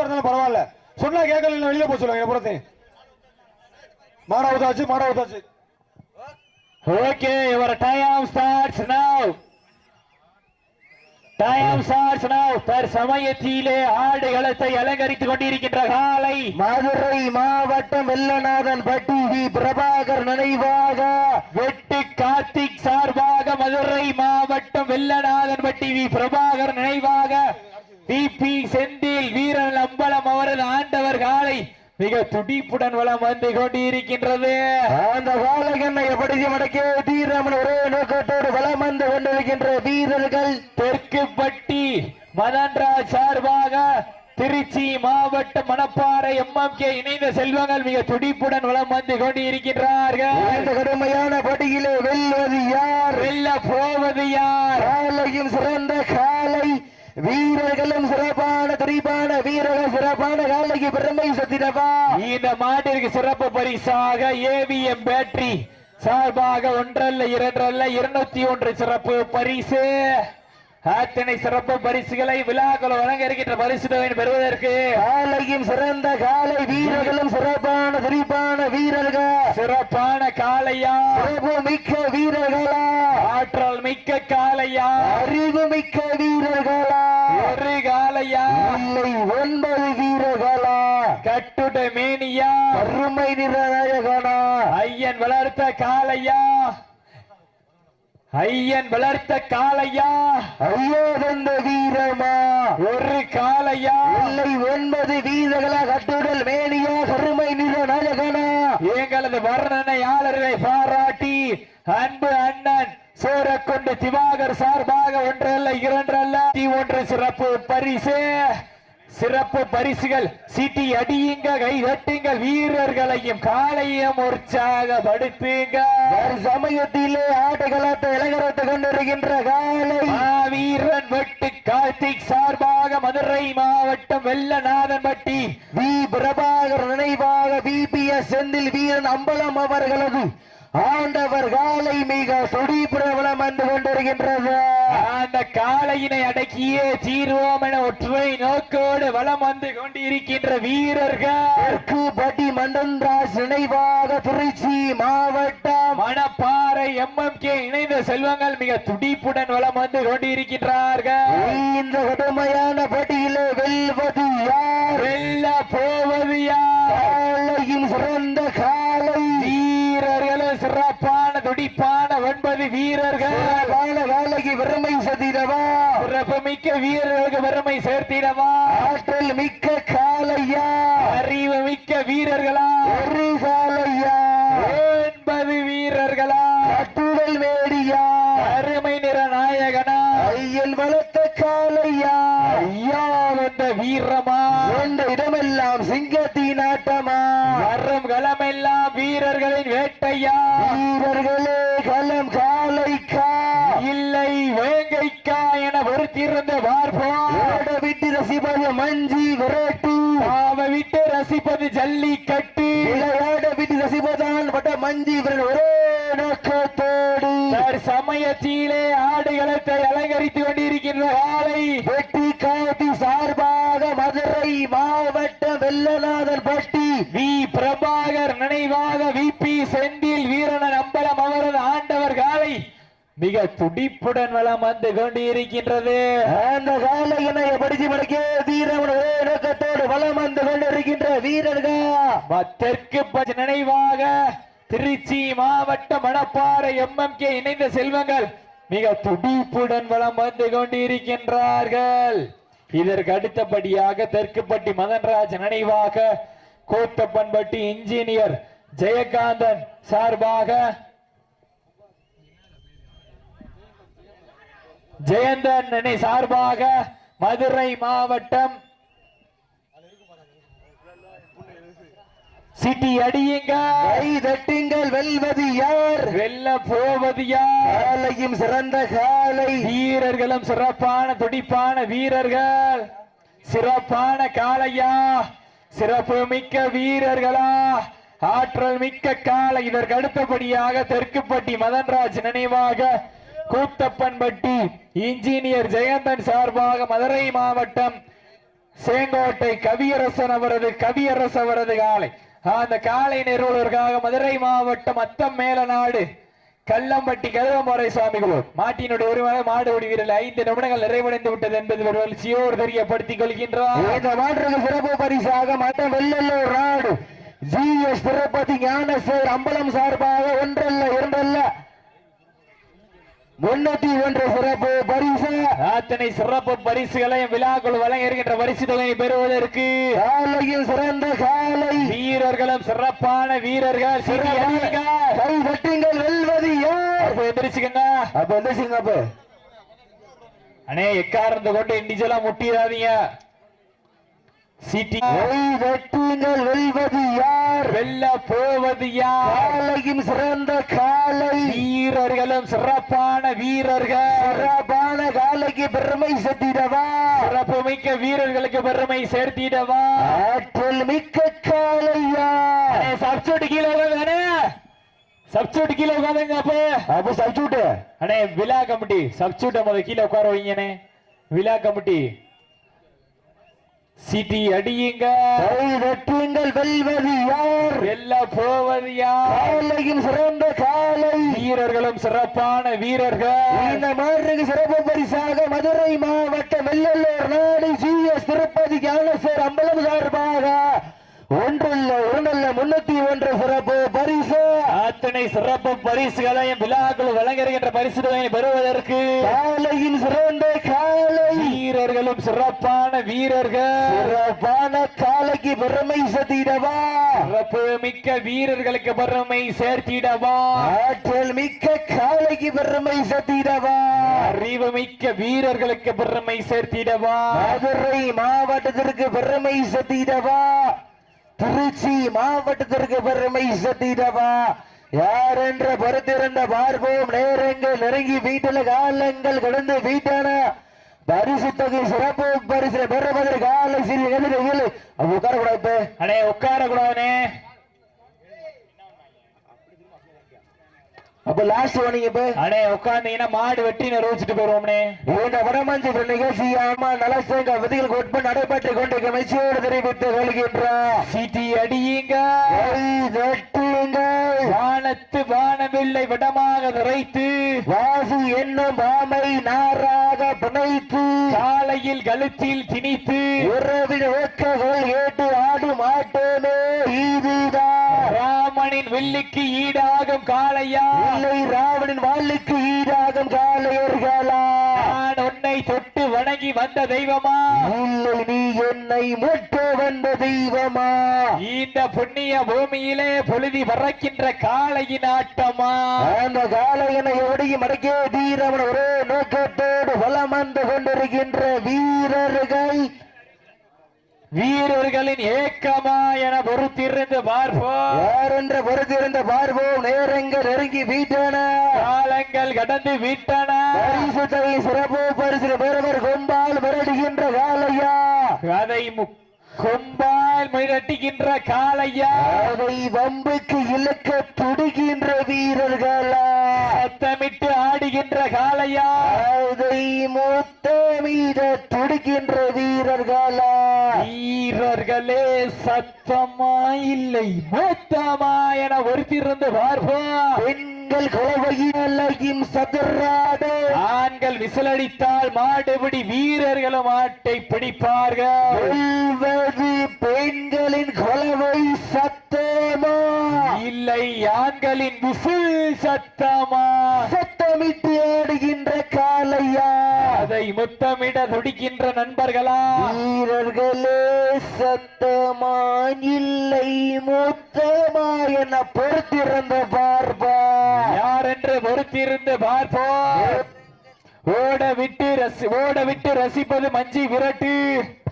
இருந்தாலும் பரவாயில்ல. சொன்னா கேட்கல வெளியில போக சொல்லுங்க என்ன புறத்தை. மாடா ஊத்தாச்சு மாடா ஊத்தாச்சு Okay, your time starts now. Time starts now. தற்சமயத்திலே ஆடுகளத்தை அலங்கரித்துக் கொண்டிருக்கின்ற காலை. மதுரை மாவட்டம் வெள்ளநாதன் பட்டி வி. பிரபாகர் நினைவாக. வெட்டு கார்த்திக் சார்பாக மதுரை மாவட்டம் வெள்ளநாதன் பட்டி வி. பிரபாகர் நினைவாக. வி பி செந்தில் வீரன் அம்பலம் அவரது ஆண்டவர் காலை மிக துடிப்புடன் வலம் வந்து கொண்டிருக்கின்றது. அந்த காலகண்ணை எப்படி மடக்கே தீரமன் ஒரே நோக்கத்தோடு வலம் வந்து கொண்டிருக்கின்ற வீரர்கள். தெற்கு பட்டி மதன்ராஜ் சார்பாக திருச்சி மாவட்ட மணப்பாறை எம்எம் கே இணைந்த செல்வங்கள் மிக துடிப்புடன் வலம் வந்து கொண்டிருக்கின்றார்கள். இந்த கடுமையான படியிலே வெல்வது யார்? வெல்ல போவது யார்? காலையும் சிறந்த காலை வீரர்களும் சிறப்பான துடிப்பான வீரர்கள் சிறப்பான காலைக்கு பெருமை சத்திரவா இந்த மாட்டிற்கு சிறப்பு பரிசாக ஏவிஎம் பேட்டரி சார்பாக ஒன்றல்ல இரண்டல்ல இருநூத்தி ஒன்று சிறப்பு பரிசு. அத்தனை சிறப்பு பரிசுகளை விழாக்கள் வழங்க இருக்கின்ற பரிசு தொகையை பெறுவதற்கு காலையும் சிறந்த காலை வீரர்களும் சிறப்பான துடிப்பான வீரர்கள்? சிறப்பான காளையா? சிறப்பு மிக்க வீரர்களா? ஆற்றல் மிக்க காளையா? அறிவு மிக்க வீரர்களா? ஒரு காளையா? இல்லை ஒன்பது வீரர்களா? கட்டுட மேனியா? அருமை நிறநாயகனா? ஐயன் வளர்த்த காளையா? ஐயன் வளர்த்த காளையா? ஐயோ தந்த வீரமா? ஒரு காளையா? இல்லை ஒன்பது வீரர்களா கட்டுடல் மேனியா கருமை நிற நாயகனா? எங்களது வர்ணனையாளர்களை பாராட்டி அன்பு அண்ணன் சோரக்கொண்டு திவாகர் சார்பாக ஒன்றல்ல இரண்டல்ல தி ஒன்று சிறப்பு பரிசு. சிறப்பு பரிசுகள் சீட்டி அடியுங்க கை தட்டுங்கள் வீரர்களையும் காலையும் உற்சாகப்படுத்துங்க சமயத்திலே ஆட்டகளத்தை இலகரத்து கொண்டிருக்கின்ற காலை வீரன் வெட்டு கார்த்திக் சார்பாக மதுரை மாவட்டம் வெள்ளநாதன்பட்டி வி. பிரபாகர் நினைவாக பிபிஎஸ் செந்தில் வீரன் அம்பலம் அவர்களது. ஆண்டவர் காலை மிக துடிப்புறவலம் வந்து கொண்டிருக்கின்றது. அந்த காளையினை அடக்கியே தீர்வோம் என ஒற்றை நோக்கோடு வலம் வந்து கொண்டிருக்கின்ற வீரர்கள். பட்டி மண்டன்ராஜ் நினைவாக திருச்சி மாவட்டம். மணப்பாறை எம்எம் கே இணைந்த செல்வங்கள் மிக துடிப்புடன் வலம் வந்து கொண்டிருக்கின்றார்கள். இந்த கடுமையான பட்டியிலே வெல்வது யார்? வெல்ல போவது யார்? சிறந்த காலை வீரர்களும் சிறப்பான துடிப்பான ஒன்பது வீரர்கள். கால காலைக்கு பெருமை சதிரவா சிறப்பு மிக்க வீரர்களுக்கு பெருமை சேர்த்திடவா? ஆற்றல் மிக்க காலையா அறிவு மிக்க வீரர்களா? ஒரு காலையா ஒன்பது வீரர்களா? கட்டுடல் மேடியா அருமை நிற நாயகனா? ஐயன் வளர்த்த காலையா ஐயா வந்த வீரமா கொண்ட இடமெல்லாம் சிங்கத்தின் ஆட்டமா வரும் களமெல்லாம் வீரர்களின் வேட்டையா வீரர்களே களம் காலைக்கா இல்லை வேங்கைக்கா என பொறுத்திருந்த பார்ப்போம் ஓட விட்டு மஞ்சி விரட்டு. பாவ விட்டு ரசிப்பது ஜல்லிக்கட்டு. விளையாட விட்டு ரசிப்பதான் பட்ட மஞ்சி விரட்டு. ஒரே நோக்கத்தோடு. சமயத்திலே ஆடுகளத்தை அலங்கரித்துக் கொண்டிருக்கின்ற காலை. வெட்டி காட்டி சார்பாக மதுரை மாவட்ட வெள்ளநாதன் பட்டி. வி. பிரபாகர் நினைவாக வி. பி. செந்தில் வீரனன் அம்பலம் அவரது ஆண்டவர் காலை. மிக துடிப்புடன் வலம் வந்து கொண்டிருக்கின்றது. அந்த காலையினை படிச்சு மடக்கே வீரவன் ஒரே நோக்கத்தோடு வலம் வந்து கொண்டிருக்கின்ற வீரர்கள் தெற்கு நினைவாக திருச்சி மாவட்ட மணப்பாறை எம்எம் கே இணைந்த செல்வங்கள் மிக துடிப்புடன் வலம் வந்து கொண்டிருக்கின்றார்கள். இதற்கு அடுத்தபடியாக தெற்குப்பட்டி மதன்ராஜ் நினைவாக கோத்தப்பன்பட்டி இன்ஜினியர் ஜெயகாந்தன் சார்பாக ஜெயந்தன் நினை சார்பாக மதுரை மாவட்டம் சிட்டி அடியுங்க. கை தட்டுங்கள் வெல்வது யார் வெல்ல போவது யார் காலையும் சிறந்த காலை. வீரர்களும் சிறப்பான துடிப்பான வீரர்கள். சிறப்பான காளையா. சிறப்பு மிக்க வீரர்களா. ஆற்றல் மிக்க காலை இதற்கு அடுத்தபடியாக தெற்குப்பட்டி மதன்ராஜ் நினைவாக கூத்தப்பன்பட்டி இன்ஜினியர் ஜெயந்தன் சார்பாக மதுரை மாவட்டம் சேங்கோட்டை கவியரசன் அவரது கவியரசு அவரது காலை அந்த காலை நிறுவனருக்காக மதுரை மாவட்டம் அத்தம் மேலநாடு கல்லம்பட்டி கருவமுறை சுவாமிகளோர் மாட்டினுடைய உரிமையாளர் மாடு ஓடி வீரர்கள் ஐந்து நிமிடங்கள் நிறைவடைந்து விட்டது என்பது மகிழ்ச்சியோடு தெரியப்படுத்திக் கொள்கின்றார். இந்த மாற்றுக்கு சிறப்பு பரிசாக மற்ற வெள்ளல்லூர் நாடு. ஜி எஸ் திருப்பதி ஞானசேர் அம்பலம் சார்பாக ஒன்றல்ல இரண்டல்ல. முன்னூத்தி ஒன்று சிறப்பு பரிசு. அத்தனை சிறப்பு பரிசுகளையும் விழாக்குள் வழங்க இருக்கின்ற பரிசு தொகையை பெறுவதற்கு காலையில் சிறந்த காலை. வீரர்களும் சிறப்பான வீரர்கள். கை தட்டுங்கள் வெல்வது அப்ப எந்திரிச்சுக்கங்க. அப்ப எந்த சிங்கப்பு அண்ணே எக்காரத்தை கொண்டு இண்டிஜுவலா முட்டிடாதீங்க சிட்டி. கை தட்டுங்கள் வெல்வது யார்? வெல்ல போவது யார்? காலையும் சிறந்த காலை. வீரர்களும் சிறப்பான வீரர்கள். சிறப்பான காலைக்கு பெருமை செத்திடவா சிறப்பு மிக்க வீரர்களுக்கு பெருமை சேர்த்திடவா? ஆற்றல் மிக்க காலையா? சப்சூட் கீழே உட்காந்து சப்சூட் கீழே உட்காந்துங்க அப்ப. அப்ப சப்சூட்டு அண்ணே விழா கமிட்டி. சப்சூட்டை முதல்ல கீழே உட்கார வைங்கண்ணே விழா கமிட்டி. சிட்டி அடியுங்க. தட்டுங்கள் வெல்வது யார்? வெல்ல போவது யார்? காலையும் சிறந்த காலை. வீரர்களும் சிறப்பான வீரர்கள். இந்த மாற்றுக்கு சிறப்பு பரிசாக மதுரை மாவட்ட வெள்ளல்லூர் நாடு ஜி எஸ் திருப்பதி ஞானசேர் அம்பலம் சார்பாக ஒன்றல்ல இரண்டல்ல முன்னூத்தி ஒன்று சிறப்பு பரிசு. அத்தனை சிறப்பு பரிசுகளையும் விழாக்கள் வழங்குகின்ற பரிசுகளை பெறுவதற்கு காலையின் சிறந்த காலை. வீரர்களும் சிறப்பான வீரர்கள். சிறப்பான காலைக்கு பெருமை சதிடவா சிறப்பு மிக்க வீரர்களுக்கு பெருமை சேர்த்திடவா. ஆற்றல் மிக்க காலைக்கு பெருமை சதிடவா அறிவு மிக்க வீரர்களுக்கு பெருமை சேர்த்திடவா. மதுரை மாவட்டத்திற்கு பெருமை சதிடவா திருச்சி மாவட்டத்திற்கு பெருமை சட்டிடவா? யார் என்ற பொறுத்திருந்த பார்ப்போம். நேரங்கள் நெருங்கி வீட்டில் காலங்கள் கடந்து வீட்டான பரிசு தொகை சிறப்பு பரிசு பெறுவதற்கு காலை சிறு எதிரிகள் உட்காரக்கூடாது. அடே உட்கார கூடாதுனே அப்ப லாஸ்ட் வந்தீங்க இப்ப? அடே உட்கார்ந்தீங்கன்னா மாடு வெட்டி நிறுவச்சிட்டு போயிருவோம்னே. இந்த வடமஞ்சு நிகழ்ச்சி ஆமா நலசங்க விதிகள் உட்பட நடைபெற்றுக் கொண்டு மெச்சியோடு தெரிவித்துக் கொள்கின்றார் சிட்டி அடியுங்க. கை தட்டுங்கள். வானத்து வானவில்லை விடமாக நிறைத்து வாசு என்னும் பாமை நாராக பிணைத்து காலையில் கழுத்தில் திணித்து. உறவின் ஒக்ககள் கேட்டு ஆடும் ஆட்டமே இதுதான் ராமனின் வில்லுக்கு ஈடாகும் காளையா? இல்லை ராவணின் வாழ்லுக்கு ஈடாகும் காலையர்களா நான் உன்னை தொட்டு வணங்கி வந்த தெய்வமா? இல்லை நீ என்னை முட்டு வந்த தெய்வமா? இந்த புண்ணிய பூமியிலே பொழுதி பறக்கின்ற காளையின் ஆட்டமா? அந்த காலையனை எவடையும் அடக்கே தீரவன் ஒரே நோக்கத்தோடு வலம் வந்து கொண்டிருக்கின்ற வீரர்கள் வீரர்களின் ஏக்கமா என பொறுத்திருந்து பார்ப்போம். யார் என்ற பொறுத்திருந்த பார்வோம் நேரங்கள் நெருங்கி வீட்டன. காலங்கள் கடந்து விட்டன. பரிசு தொகை சிறப்பு பரிசு பெறுவர் கொம்பால் மிரடுகின்ற காலையா அதை மு- கொம்பால் மிரட்டுகின்ற காளையா. அதை வம்புக்கு இழுக்க துடிக்கின்ற வீரர்களா. சத்தமிட்டு ஆடுகின்ற காளையா? அதை முத்தமீத துடிக்கின்ற வீரர்களா? வீரர்களே சத்தமா இல்லை மொத்தமா என ஒருத்திருந்து பார்ப்போம் பெண்கள் குலவையும் சதுராட ஆண்கள் விசிலடித்தால் மாடுபிடி வீரர்களும் மாட்டை பிடிப்பார்கள். பெண்களின் குலவை சத்தமா? இல்லை ஆண்களின் விசில் சத்தமா? சத்தமிட்டு ஆடுகின்ற காலையா அதை முத்தமிட துடிக்கின்ற நண்பர்களா? வீரர்களே சத்தமா இல்லை முத்தமா என பொறுத்திருந்த பார்ப்பா. யார் என்று பொறுத்திருந்து பார்ப்போம் ஓட விட்டு ரசி ஓட விட்டு ரசிப்பது மஞ்சி விரட்டு.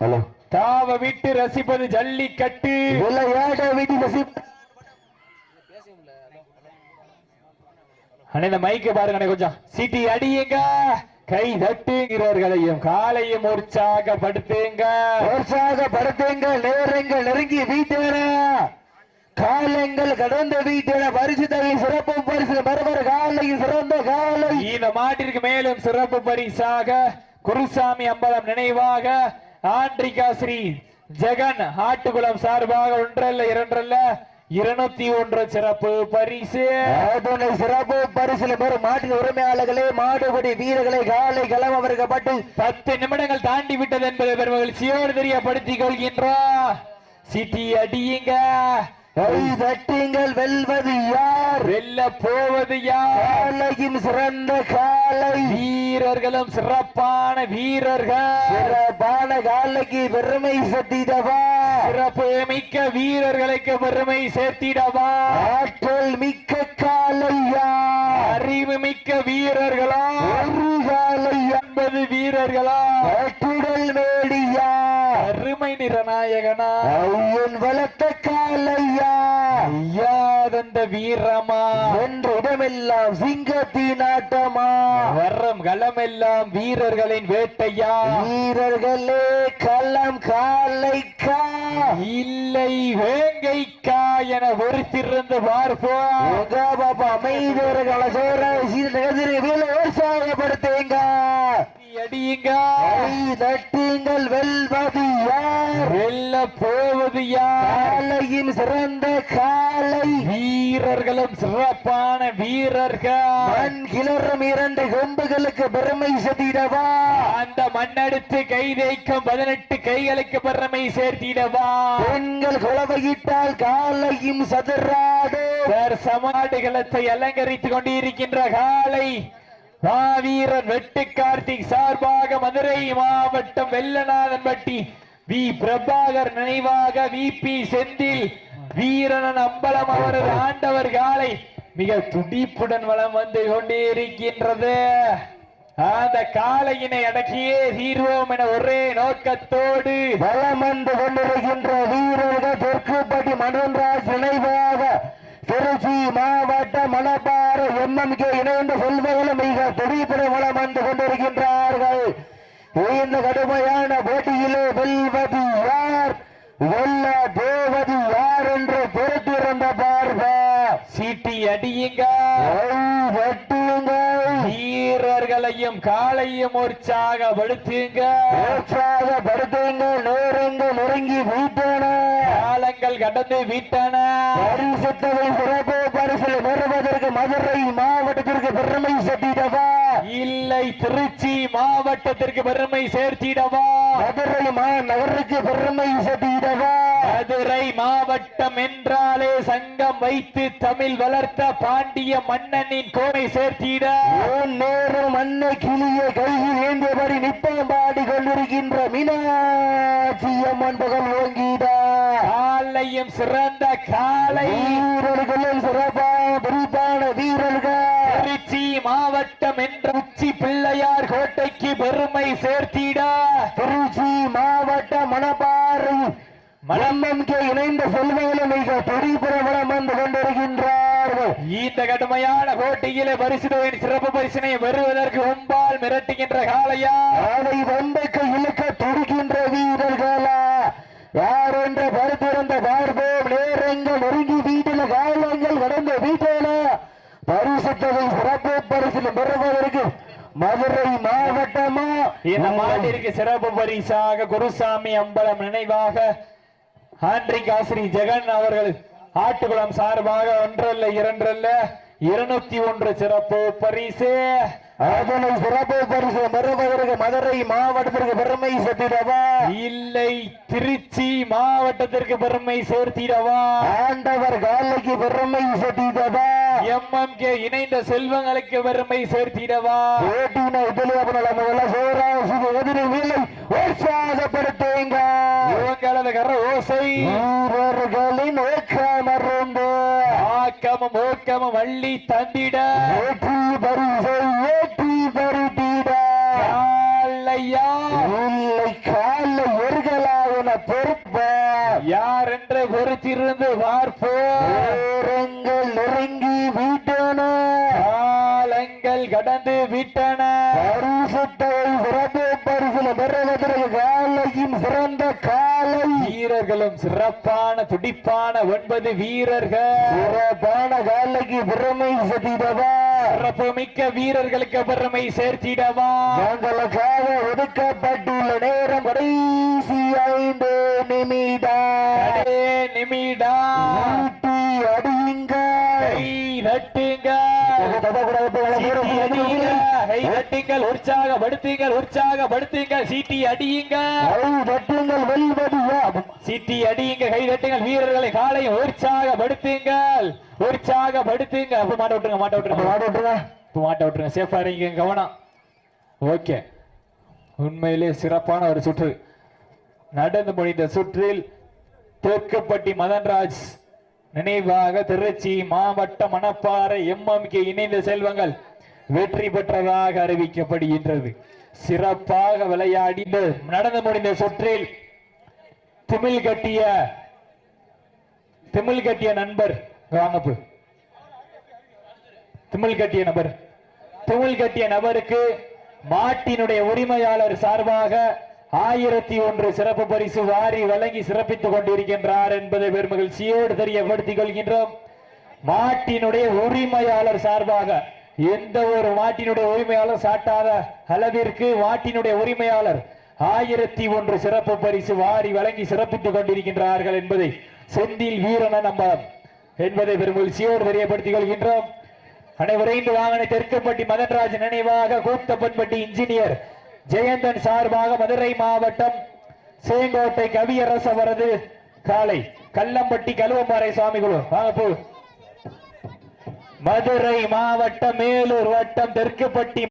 ஹலோ. தாவ விட்டு ரசிப்பது ஜல்லிக்கட்டு. விளையாட விதி ரசி அண்ணே இந்த மைக்க பாருங்க கொஞ்சம். சிட்டி அடியுங்க. கை தட்டுங்கிறவர்களையும் காலையும் உற்சாகப்படுத்துங்க. உற்சாகப்படுத்துங்கள் நேரங்கள் நெருங்கி வீட்டேன காலங்கள் கடந்த வீட்டேன பரிசு தகை சிறப்பு பரிசு பரபர காலையில் சிறந்த காலை. இந்த மாட்டிற்கு மேலும் சிறப்பு பரிசாக குருசாமி அம்பலம் நினைவாக ஆண்ட்ரிகா ஸ்ரீ ஜெகன் ஆட்டுக்குளம் சார்பாக ஒன்றல்ல இரண்டல்ல இருநூத்தி ஒன்று சிறப்பு பரிசு. சிறப்பு பரிசில் பெறும் மாட்டின் உரிமையாளர்களே மாடுபடி வீரர்களை காலை களம் அவர்கள் பத்து நிமிடங்கள் தாண்டி விட்டது என்பதை பெருமகிழ்ச்சியோடு தெரியப்படுத்திக் கொள்கின்றோம் சிட்டி அடியுங்க. தட்டுங்கள் வெல்வது யார்? வெல்ல போவது யார்? சிறந்த காலை. வீரர்களும் சிறப்பான வீரர்கள். சிறப்பான காலைக்கு பெருமை சத்திதவா சிறப்பு மிக்க வீரர்களுக்கு பெருமை சேர்த்திடவா? ஆற்றல் மிக்க காலையா? அறிவு மிக்க வீரர்களா? ஒரு ஒன்பது வீரர்களா? கட்டுடல் மேடியா? அருமை நிறநாயகனா? ஐயன் வளர்த்த காலையா? ஐயாதந்த வீரமா? என்ற இடமெல்லாம் சிங்கத்தின் ஆட்டமா? வர்றம் களமெல்லாம் வீரர்களின் வேட்டையா? வீரர்களே களம் காலைக்கா? இல்லை வேங்கைக்கா என ஒருத்திருந்து பார்ப்போம் உங்க பாப்பா அமைதியவர்களை சோற சீரகதிரி வீல உற்சாகப்படுத்துங்க. அடியுங்க. வெல்வது யார்? வெல்ல போவது யார்? காலையின் சிறந்த காலை. வீரர்களும் சிறப்பான வீரர்கள். மண் கிளறும் இரண்டு கொம்புகளுக்கு பெருமை சதிடவா அந்த மண்ணெடுத்து கை தேய்க்கும் பதினெட்டு கைகளுக்கு பெருமை சேர்த்திடவா? பெண்கள் குலவையிட்டால் காலையும் சதுராடு சமாடுகளத்தை அலங்கரித்துக் கொண்டிருக்கின்ற காலை. மாவீரன் வெட்டு கார்த்திக் சார்பாக மதுரை மாவட்டம் வெள்ளநாதன்பட்டி வி. பிரபாகர் நினைவாக வி. பி. செந்தில் வீரனன் அம்பலம் அவரது ஆண்டவர் காலை மிக துடிப்புடன் வளம் வந்து கொண்டிருக்கின்றது. அந்த காளையினை அடக்கியே தீர்வோம் என ஒரே நோக்கத்தோடு. வளம் வந்து கொண்டிருக்கின்ற வீரர்கள் தெற்குப்பட்டி மனோன்ராஜ் நினைவாக திருச்சி மாவட்ட மணப்பாறை எம்எம்கே இணைந்து செல்வர்களும் மிக துடிப்புற வளம் வந்து கொண்டிருக்கின்றார்கள். இந்த கடுமையான போட்டியிலே வெல்வது யார்? வெல்ல தேவது யார் என்று பொறுத்திருந்த பார்வா. சீட்டி அடியுங்க. வெட்டுங்கள் வீரர்களையும் காலையும் உற்சாகப்படுத்துங்க. உற்சாகப்படுத்துங்கள் நேரங்கள் நெருங்கி வீட்டன. காலங்கள் கடந்து விட்டன. பெறுவதற்கு மதுரை மாவட்டத்திற்கு பெருமை சட்டிடவா இல்லை திருச்சி மாவட்டத்திற்கு பெருமை சேர்த்திடவா? மதுரை மாநகருக்கு பெருமை சட்டிடவா மதுரை மாவட்டம் என்றாலே சங்கம் வைத்து தமிழ் வளர்த்த பாண்டிய மன்னனின் கோனை சேர்த்திட. நேரம் அன்னை கிளிய கையில் ஏந்தியபடி நிப்பம் பாடி கொண்டிருக்கின்ற மீனாட்சி அம்மன் புகழ் ஓங்கிடா. காலையும் சிறந்த காலை. வீரர்களும் சிறப்பான குறிப்பான வீரர்கள். திருச்சி மாவட்டம் என்ற உச்சி பிள்ளையார் கோட்டைக்கு பெருமை சேர்த்திட. திருச்சி மாவட்ட மணப்பாறை மலம்மம்கே இணைந்த செல்வங்களும் மிக வளம் வந்து கொண்டிருக்கின்றார்கள். இந்த கடுமையான போட்டியிலே பரிசுகளின் சிறப்பு பரிசினை வருவதற்கு முன்பால் மிரட்டுகின்ற காளையா. அதை வம்பைக்கு இழுக்க துடிக்கின்ற வீரர்களா? யார் என்ற பருத்திருந்த பார்ப்போம் நெருங்கி வீட்டில் காலங்கள் கடந்த வீட்டில பரிசுத்தவை சிறப்பு பரிசு பெறுவதற்கு மதுரை மாவட்டமா? இந்த மாட்டிற்கு சிறப்பு பரிசாக குருசாமி அம்பலம் நினைவாக ஆண்ட்ரிக் ஆசிரி ஜெகன் அவர்கள் ஆட்டுக்குளம் சார்பாக ஒன்றல்ல இரண்டல்ல இருநூத்தி ஒன்று சிறப்பு பரிசு. அதனை சிறப்பு பரிசு பெறுவதற்கு மதுரை மாவட்டத்திற்கு பெருமை சத்திடவா இல்லை திருச்சி மாவட்டத்திற்கு பெருமை சேர்த்திடவா. ஆண்டவர் காலைக்கு பெருமை சத்திடவா எம்எம்கே இணைந்த செல்வங்களுக்கு பெருமை சேர்த்திடவா. ஓட்டின உதலியப்பன சோராசி எதிரி வீலை உற்சாகப்படுத்துங்க. இவங்களது கர ஓசை. வீரர்களின் ஊக்கமருந்து ஆக்கமும் ஊக்கமும் வள்ளி தந்திட. வெற்றி பரிசை காலையா இல்லை கால எருகலாவின பொறுப்ப யார் என்று பொறுத்திருந்து பார்ப்போம். நேரங்கள் நெருங்கி வீட்டன. காலங்கள் கடந்து விட்டன. பரிசுத்தை சிறப்பு பரிசில் பெறுவதற்கு காலையும் சிறந்த காலை. வீரர்களும் சிறப்பான துடிப்பான ஒன்பது வீரர்கள். சிறப்பான காலைக்கு பெருமை சதிடவா சிறப்பு மிக்க வீரர்களுக்கு பெருமை சேர்த்திடவா? எங்களுக்காக ஒதுக்கப்பட்டுள்ள நேரம் கடைசி ஐந்து நிமிடம். கடே நிமிடா தட்டுங்கள் உற்சாகப்படுத்துங்கள் உற்சாகப்படுத்துங்கள். சீட்டி அடியுங்க. தட்டுங்கள் வெல்வதுவா சீட்டி அடியுங்க கை தட்டுங்கள் வீரர்களை காலை உற்சாகப்படுத்துங்கள். உற்சாகப்படுத்துங்க. அப்ப மாட்ட விட்டுருங்க மாட்ட விட்டுருங்க. விட்டுருங்க. இப்ப மாட்ட விட்டுருங்க. சேஃபா இருங்க கவனம். ஓகே. உண்மையிலே சிறப்பான ஒரு சுற்று. நடந்து முடிந்த சுற்றில் தெற்குப்பட்டி மதன்ராஜ் நினைவாக திருச்சி மாவட்ட மணப்பாறை எம்எம்கே இணைந்த செல்வங்கள் வெற்றி பெற்றதாக அறிவிக்கப்படுகின்றது. சிறப்பாக விளையாடி நடந்து முடிந்த சுற்றில் திமிழ் கட்டிய திமிழ் கட்டிய நண்பர் வாங்கப்பு. திமிழ் கட்டிய நபர். திமிழ் கட்டிய நபருக்கு மாட்டினுடைய உரிமையாளர் சார்பாக ஆயிரத்தி ஒன்று சிறப்பு பரிசு வாரி வழங்கி சிறப்பித்துக் கொண்டிருக்கின்றார் என்பதை பெருமகிழ்ச்சியோடு தெரியப்படுத்திக் கொள்கின்றோம். மாட்டினுடைய உரிமையாளர் சார்பாக எந்த ஒரு மாட்டினுடைய உரிமையாளர் சாட்டாத அளவிற்கு மாட்டினுடைய உரிமையாளர் ஆயிரத்தி ஒன்று சிறப்பு பரிசு வாரி வழங்கி சிறப்பித்துக் கொண்டிருக்கின்றார்கள் என்பதை செந்தில் வீரன நம்பம் என்பதை பெருமகிழ்ச்சியோடு தெரியப்படுத்திக் கொள்கின்றோம். அனைவரைந்து வாகன தெற்குப்பட்டி மதன்ராஜ் நினைவாக கூத்தப்பன்பட்டி இன்ஜினியர் ஜெயந்தன் சார்பாக மதுரை மாவட்டம் சேங்கோட்டை கவியரச அவரது காலை கல்லம்பட்டி கழுவம்பாறை சுவாமி குழு. வாங்க போ. மதுரை மாவட்டம் மேலூர் வட்டம் தெற்குப்பட்டி